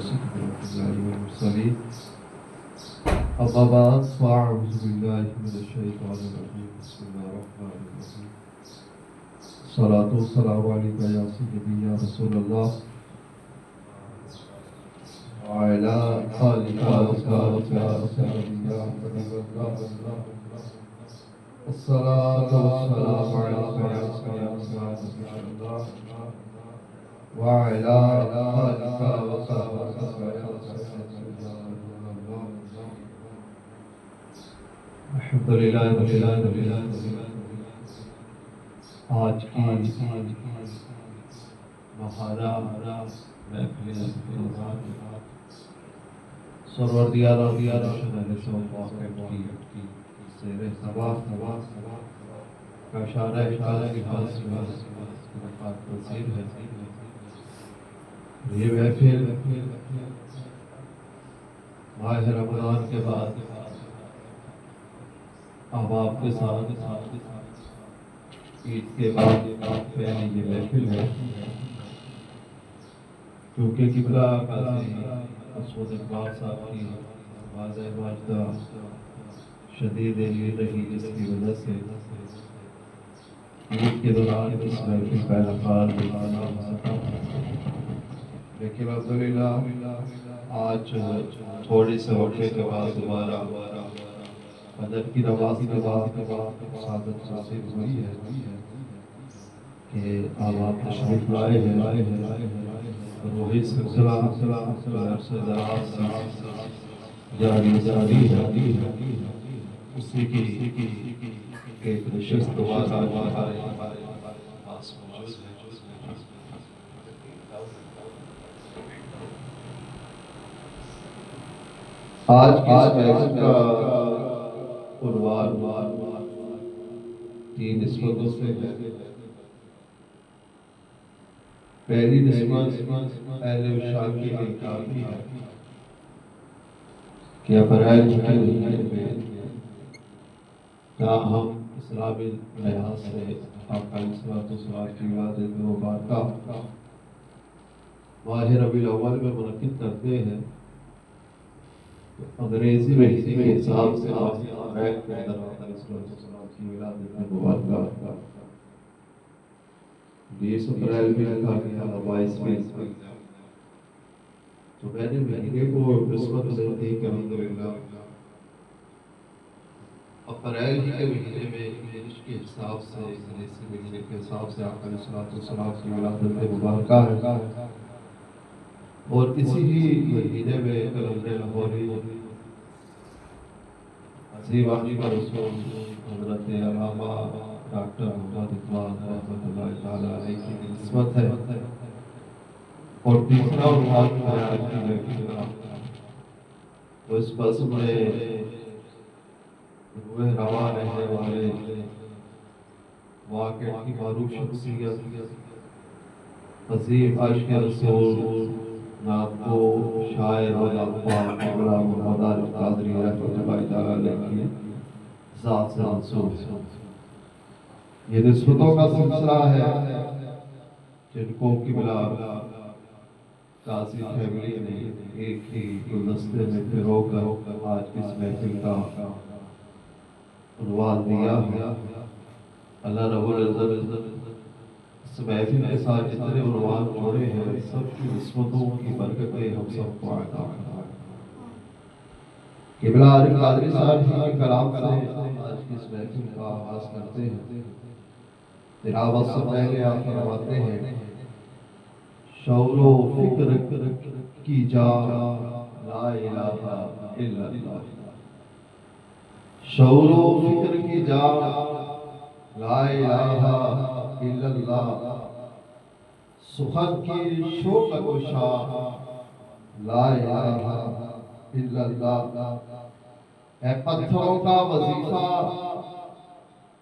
سيدنا الأنبياء والمرسلين. أما بعد فأعوذ بالله من الشيطان الرجيم. بسم الله الرحمن الرحيم. الصلاة والسلام عليك يا سيدي يا رسول الله. وعلى آلك وأصحابك يا رسول الله حبيب الله. الصلاة والسلام عليك يا سيدي يا رسول الله. وعلى آلك وصحبك يا رسول الحمد لله رب العالمين آج کی مہارا محفل سرور دیا را دیا را شدر سو واقع کی سیر سبا سبا سبا کا اشارہ اشارہ کی حاصل مقاد تصیر ہے یہ محفل ماہ رمضان کے بعد اب آپ کے ساتھ عید کے بعد پہلی یہ محفل ہے۔ کیونکہ قبلہ قاضی مسعود اقبال صاحب کی واضح واجدہ شدید عید رہی، جس کی وجہ سے عید کے دوران اس محفل کا انعقاد نہ لیکن الحمدللہ آج تھوڑی سے وقفے کے بعد دوبارہ فجر کی نماز کے بعد سعادت نصیب ہوئی ہے کہ اب آپ تشریف لائے ہیں۔ روحی سلسلہ عرصہ دراز سے جاری جاری اسی کی ایک نشست دوبارہ آج کی اس محفل کا عنوان تین نسبتوں سے ہے۔ پہلی نسبت اہل شان کی لیے کافی ہے کہ اپریل کے مہینے میں تاہم اسلامی لحاظ سے آپ کا اسلام کی عبادت مبارکہ ماہ ربی الاول میں منعقد کرتے ہیں۔ انگریزی مہینے کے حساب سے آپ اپریل کے اندر آپ علیہ السلام کی ولادت مبارکہ بیس اپریل میں لکھا گیا بائیس میں تو میں نے مہینے کو نسبت سے دی کہ الحمدللہ۔ اپریل ہی کے مہینے میں انگلش کے حساب سے انگریزی مہینے کے حساب سے آپ علیہ السلام کی ولادت مبارکہ ہے اور اسی ہی مہینے میں کلندر لاہوری عظیم آنی کا رسول حضرت علامہ ڈاکٹر محمد اقبال رحمۃ اللہ تعالیٰ علیہ کی نسبت ہے۔ اور تیسرا عنوان بیان کی گئی تو اس بس میں روح روا رہنے والے واقع کی معروف شخصیت عظیم عشق رسول نام کو شاعر اور قادری رحمۃ اللہ تعالیٰ علیہ کی ذات سے منصوب یہ نسبتوں کا سلسلہ ہے جن کو قبلہ قاضی فیملی نے ایک ہی گلدستے میں پھرو کر آج اس محفل کا عنوان دیا ہے۔ اللہ رب العزت محفل کے ساتھ جتنے عنوان جوڑے ہیں سب کی نسبتوں کی برکتیں ہم سب کو عطا فرمائے۔ قبلہ عارف قادری صاحب جی کے کلام سے آج کی اس محفل کا آغاز کرتے ہیں۔ تلاوت سے پہلے آپ فرماتے ہیں، شعور و فکر کی جا لا الہ الا اللہ۔ شعور و فکر کی جا لا الہ اللہ سخن کی شوق و شاہ لا الہ الا اللہ۔ اے پتھروں کا وظیفہ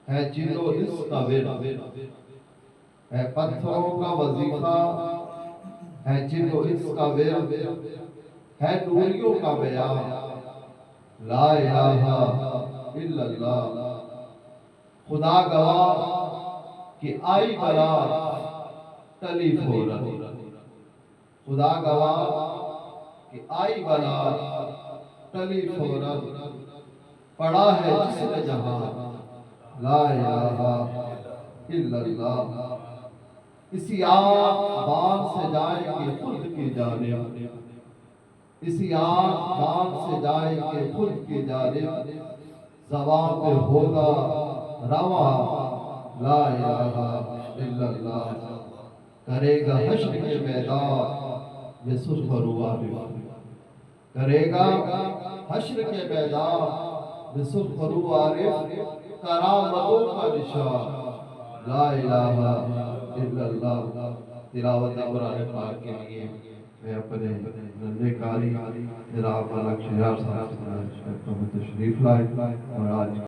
ہے جن و اس کا ورد اے پتھروں کا وظیفہ ہے جن و اس کا ورد ہے نوریوں کا بیان، لا الہ الا اللہ۔ خدا گواہ کہ آئی بلا تلیف ہو رہی۔ خدا گواہ کہ آئی بلا تلیف تلی فوراً پڑا ہے جس نے جہاں۔ لا الہ الا اللہ۔ اسی آگ باغ سے جائیں گے خود کی جانب اسی آگ باغ سے جائیں گے خود کی جانب زبان پہ ہوگا روا لا الہ الا اللہ کرے گا حشر کے میدان یسوس فروا کرے گا حشر کے میدان یسوس فروا کرامتوں کا نشان۔ لا الہ الا اللہ۔ تلاوت قرآن پاک کے لیے۔ میں اپنے نندے کاری جناب ملک شہر صاحب سے تشریف لائے اور آج